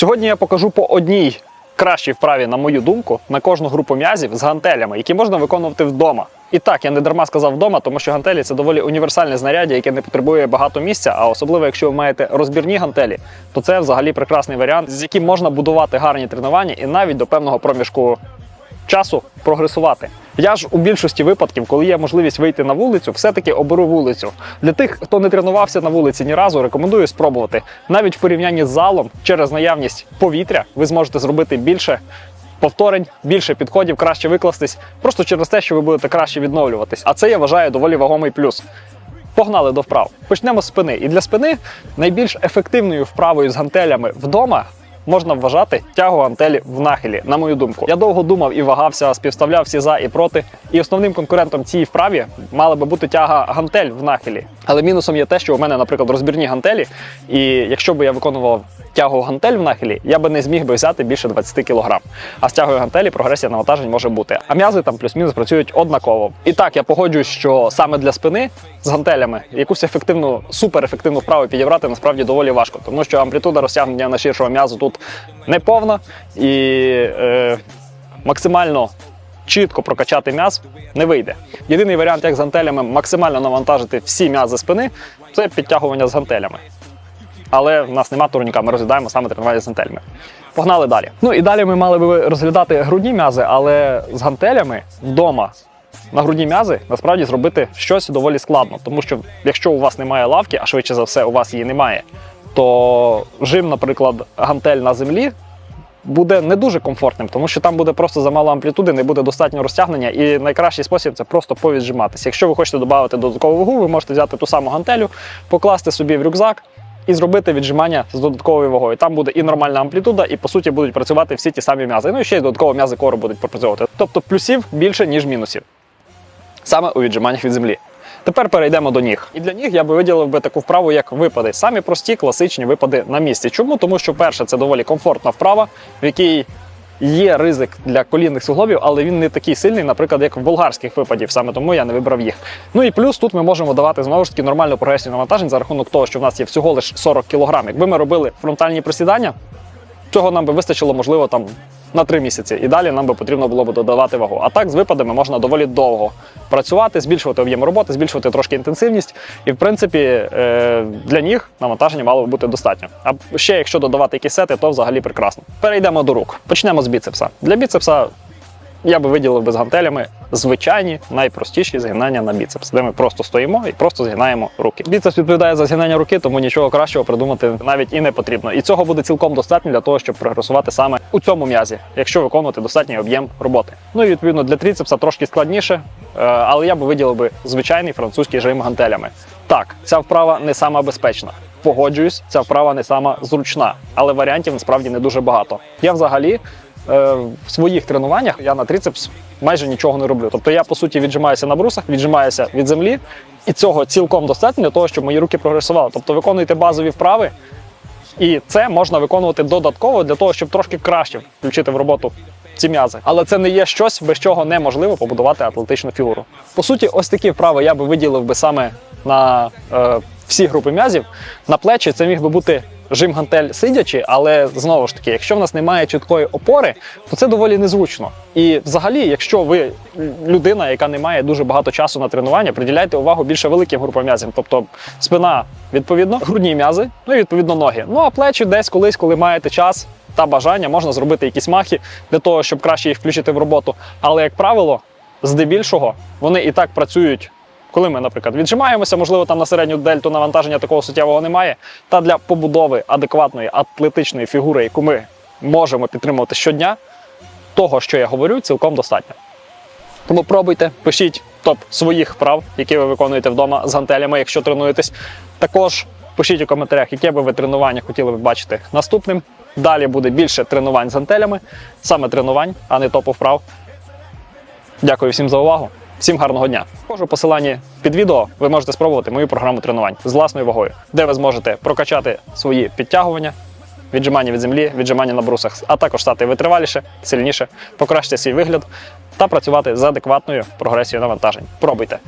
Сьогодні я покажу по одній кращій вправі, на мою думку, на кожну групу м'язів з гантелями, які можна виконувати вдома. І так, я не дарма сказав вдома, тому що гантелі це доволі універсальне знаряддя, яке не потребує багато місця, а особливо якщо ви маєте розбірні гантелі, то це взагалі прекрасний варіант, з яким можна будувати гарні тренування і навіть до певного проміжку часу прогресувати. Я ж у більшості випадків, коли є можливість вийти на вулицю, все-таки оберу вулицю. Для тих, хто не тренувався на вулиці ні разу, рекомендую спробувати. Навіть в порівнянні з залом, через наявність повітря, ви зможете зробити більше повторень, більше підходів, краще викластись, просто через те, що ви будете краще відновлюватись. А це я вважаю доволі вагомий плюс. Погнали до вправ. Почнемо з спини. І для спини найбільш ефективною вправою з гантелями вдома можна вважати тягу гантелі в нахилі, на мою думку. Я довго думав і вагався, співставляв всі за і проти. І основним конкурентом цій вправі мала би бути тяга гантель в нахилі. Але мінусом є те, що у мене, наприклад, розбірні гантелі, і якщо би я виконував тягу гантель в нахилі, я би не зміг би взяти більше 20 кг. А з тягою гантелі прогресія навантажень може бути. А м'язи там плюс-мінус працюють однаково. І так, я погоджуюсь, що саме для спини з гантелями якусь ефективну, суперефективну вправу підібрати насправді доволі важко, тому що амплітуда розтягнення найширшого м'язу тут не повна і е, максимально чітко прокачати м'яз не вийде. Єдиний варіант, як з гантелями максимально навантажити всі м'язи спини, це підтягування з гантелями. Але в нас нема турніка, ми розглядаємо саме тренування з гантелями. Погнали далі. Ну і далі ми мали би розглядати грудні м'язи, але з гантелями вдома на грудні м'язи насправді зробити щось доволі складно. Тому що якщо у вас немає лавки, а швидше за все у вас її немає, то жим, наприклад, гантель на землі. Буде не дуже комфортним, тому що там буде просто замало амплітуди, не буде достатньо розтягнення, і найкращий спосіб це просто повіджиматися. Якщо ви хочете додати додаткову вагу, ви можете взяти ту саму гантелю, покласти собі в рюкзак і зробити віджимання з додатковою вагою. Там буде і нормальна амплітуда, і по суті будуть працювати всі ті самі м'язи. Ну і ще й додатково м'язи кору будуть пропрацьовувати. Тобто плюсів більше, ніж мінусів. Саме у віджиманнях від землі. Тепер перейдемо до ніг. І для ніг я би виділив би таку вправу, як випади. Самі прості класичні випади на місці. Чому? Тому що перше, це доволі комфортна вправа, в якій є ризик для колінних суглобів, але він не такий сильний, наприклад, як в болгарських випадів. Саме тому я не вибрав їх. Ну і плюс тут ми можемо давати знову ж таки нормальну прогресію навантажень за рахунок того, що в нас є всього лише 40 кг. Якби ми робили фронтальні присідання, цього нам би вистачило, можливо, там на 3 місяці. І далі нам би потрібно було б додавати вагу. А так з випадами можна доволі довго працювати, збільшувати об'єм роботи, збільшувати трошки інтенсивність. І в принципі е, для ніг навантаження мало бути достатньо. А ще якщо додавати якісь сети, то взагалі прекрасно. Перейдемо до рук. Почнемо з біцепса. Для біцепса я би виділив би з гантелями звичайні найпростіші згинання на біцепс, де ми просто стоїмо і просто згинаємо руки. Біцепс відповідає за згинання руки, тому нічого кращого придумати навіть і не потрібно. І цього буде цілком достатньо для того, щоб прогресувати саме у цьому м'язі, якщо виконувати достатній об'єм роботи. Ну і відповідно для трицепса трошки складніше, е, але я би виділив би звичайний французький жим гантелями. Так, ця вправа не сама безпечна. Погоджуюсь, ця вправа не сама зручна, але варіантів насправді не дуже багато. Я взагалі в своїх тренуваннях я на трицепс майже нічого не роблю. Тобто я по суті віджимаюся на брусах, віджимаюся від землі, і цього цілком достатньо для того, щоб мої руки прогресували. Тобто виконуйте базові вправи, і це можна виконувати додатково для того, щоб трошки краще включити в роботу ці м'язи. Але це не є щось, без чого неможливо побудувати атлетичну фігуру. По суті, ось такі вправи я би виділив би саме на е, всі групи м'язів. На плечі це міг би бути жим гантель сидячи, але знову ж таки, якщо в нас немає чіткої опори, то це доволі незручно. І взагалі, якщо ви людина, яка не має дуже багато часу на тренування, приділяйте увагу більше великим групам м'язів. Тобто спина, відповідно, грудні м'язи, ну і відповідно ноги. Ну а плечі десь колись, коли маєте час та бажання, можна зробити якісь махи для того, щоб краще їх включити в роботу. Але, як правило, здебільшого вони і так працюють. Коли ми, наприклад, віджимаємося, можливо, там на середню дельту навантаження такого суттєвого немає. Та для побудови адекватної атлетичної фігури, яку ми можемо підтримувати щодня, того, що я говорю, цілком достатньо. Тому пробуйте, пишіть топ своїх вправ, які ви виконуєте вдома з гантелями, якщо тренуєтесь. Також пишіть у коментарях, яке би ви тренування хотіли б бачити наступним. Далі буде більше тренувань з гантелями, саме тренувань, а не топу вправ. Дякую всім за увагу. Всім гарного дня. Кожу посилання під відео ви можете спробувати мою програму тренувань з власною вагою, де ви зможете прокачати свої підтягування, віджимання від землі, віджимання на брусах, а також стати витриваліше, сильніше, покращити свій вигляд та працювати з адекватною прогресією навантажень. Пробуйте.